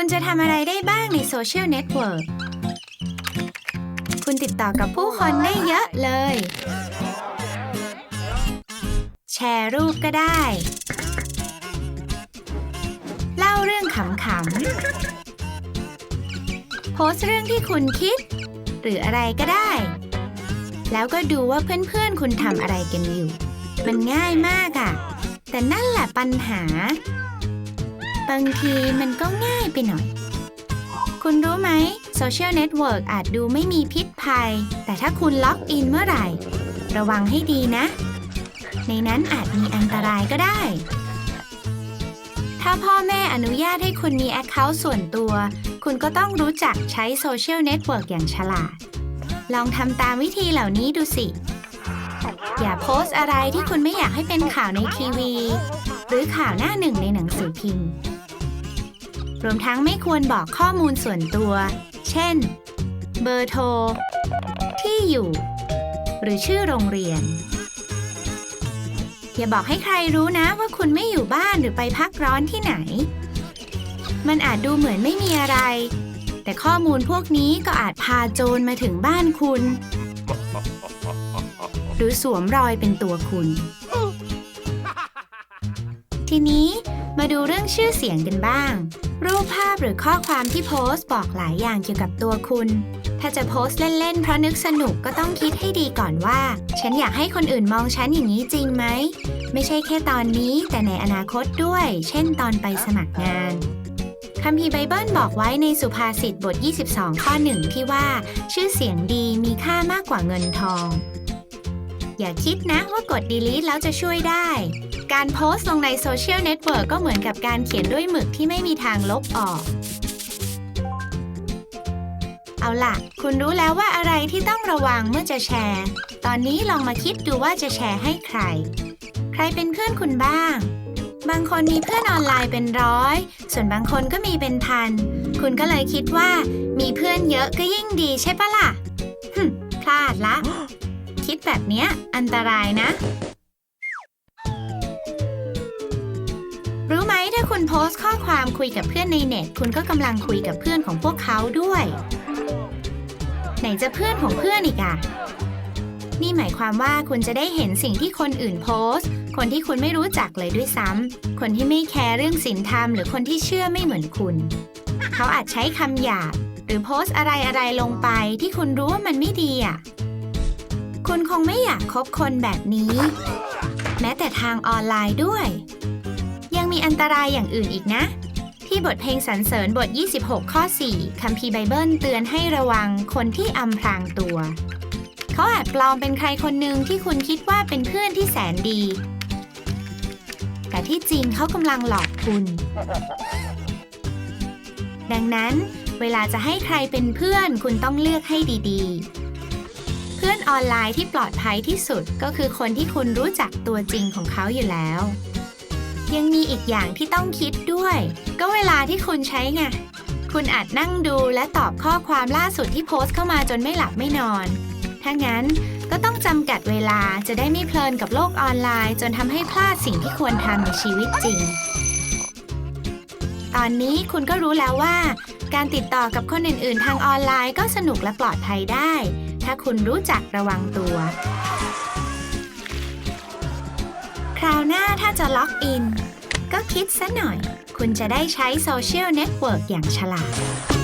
คุณจะทำอะไรได้บ้างในโซเชียลเน็ตเวิร์กคุณติดต่อกับผู้คนได้เยอะเลย แชร์รูปก็ได้ เล่าเรื่องขำๆ โพสเรื่องที่คุณคิด หรืออะไรก็ได้ แล้วก็ดูว่าเพื่อนๆ คุณทำอะไรกันอยู่ มันง่ายมากอะ แต่นั่นแหละปัญหา บางทีมันก็ง่ายไปหน่อย คุณรู้ไหมโซเชียลเน็ตเวิร์กอาจดูไม่มีพิษภัย แต่ถ้าคุณล็อกอินเมื่อไหร่ ระวังให้ดีนะ ในนั้นอาจมีอันตรายก็ได้ ถ้าพ่อแม่อนุญาตให้คุณมีแอคเคาท์ส่วนตัว คุณก็ต้องรู้จักใช้โซเชียลเน็ตเวิร์กอย่างฉลาด ลองทำตามวิธีเหล่านี้ดูสิอย่าโพสต์อะไรที่คุณไม่อยากให้เป็นข่าวในทีวี หรือข่าวหน้าหนึ่งในหนังสือพิมพ์ รวมทั้งไม่ควรบอกข้อมูลส่วนตัว เช่น เบอร์โทร ที่อยู่ หรือชื่อโรงเรียน อย่าบอกให้ใครรู้นะว่าคุณไม่อยู่บ้านหรือไปพักร้อนที่ไหน มันอาจดูเหมือนไม่มีอะไร แต่ข้อมูลพวกนี้ก็อาจพาโจรมาถึงบ้านคุณ หรือสวมรอยเป็นตัวคุณ ทีนี้มาดูเรื่องชื่อเสียงกันบ้าง รูปภาพหรือข้อความที่โพสต์บอกหลายอย่างเกี่ยวกับตัวคุณ ถ้าจะโพสต์เล่น ๆ เพราะนึกสนุกก็ต้องคิดให้ดีก่อนว่า ฉันอยากให้คนอื่นมองฉันอย่างนี้จริงไหม ไม่ใช่แค่ตอนนี้แต่ในอนาคตด้วย เช่นตอนไปสมัครงานคัมภีร์ไบเบิลบอกไว้ในสุภาษิตบท 22 ข้อหนึ่งที่ว่า ชื่อเสียงดีมีค่ามากกว่าเงินทอง อย่าคิดนะว่ากด delete แล้วจะช่วยได้ การโพสต์ลงในโซเชียลเน็ตเวิร์กก็เหมือนกับการเขียนด้วยหมึกที่ไม่มีทางลบออก เอาล่ะ คุณรู้แล้วว่าอะไรที่ต้องระวังเมื่อจะแชร์ ตอนนี้ลองมาคิดดูว่าจะแชร์ให้ใคร ใครเป็นเพื่อนคุณบ้าง บางคนมีเพื่อนออนไลน์เป็นร้อย ส่วนบางคนก็มีเป็นพัน คุณก็เลยคิดว่า มีเพื่อนเยอะก็ยิ่งดีใช่ปะล่ะหึพลาดละ คิดแบบเนี้ยอันตรายนะ สต์ข้อความคุยกับเพื่อนในเน็ต คุณก็กำลังคุยกับเพื่อนของพวกเขาด้วย ไหนจะเพื่อนของเพื่อนอีกอะนี่หมายความว่าคุณจะได้เห็นสิ่งที่คนอื่นโพสต์ คนที่คุณไม่รู้จักเลยด้วยซ้ำ คนที่ไม่แคร์เรื่องศีลธรรมหรือคนที่เชื่อไม่เหมือนคุณ เขาอาจใช้คำหยาบหรือโพสต์อะไรอะไรลงไปที่คุณรู้ว่ามันไม่ดีอะ คุณคงไม่อยากคบคนแบบนี้ แม้แต่ทางออนไลน์ด้วย ยังมีอันตรายอย่างอื่นอีกนะ ที่บทเพลงสรรเสริญบท 26 ข้อ 4 คัมภีร์ไบเบิลเตือนให้ระวังคนที่อำพรางตัว เขาอาจปลอมเป็นใครคนหนึ่งที่คุณคิดว่าเป็นเพื่อนที่แสนดี แต่ที่จริงเขากำลังหลอกคุณ ดังนั้นเวลาจะให้ใครเป็นเพื่อนคุณต้องเลือกให้ดีๆ เพื่อนออนไลน์ที่ปลอดภัยที่สุดก็คือคนที่คุณรู้จักตัวจริงของเขาอยู่แล้ว ยังมีอีกอย่างที่ต้องคิดด้วย ก็เวลาที่คุณใช้ไง คุณอาจนั่งดูและตอบข้อความล่าสุดที่โพสต์เข้ามาจนไม่หลับไม่นอน ถ้างั้นก็ต้องจำกัดเวลาจะได้ไม่เพลินกับโลกออนไลน์ จนทำให้พลาดสิ่งที่ควรทำในชีวิตจริง ตอนนี้คุณก็รู้แล้วว่า การติดต่อกับคนอื่น ๆ ทางออนไลน์ก็สนุกและปลอดภัยได้ ถ้าคุณรู้จักระวังตัวคราว หน้าถ้าจะล็อกอิน ก็คิดซะหน่อย คุณจะได้ใช้โซเชียลเน็ตเวิร์กอย่างฉลาด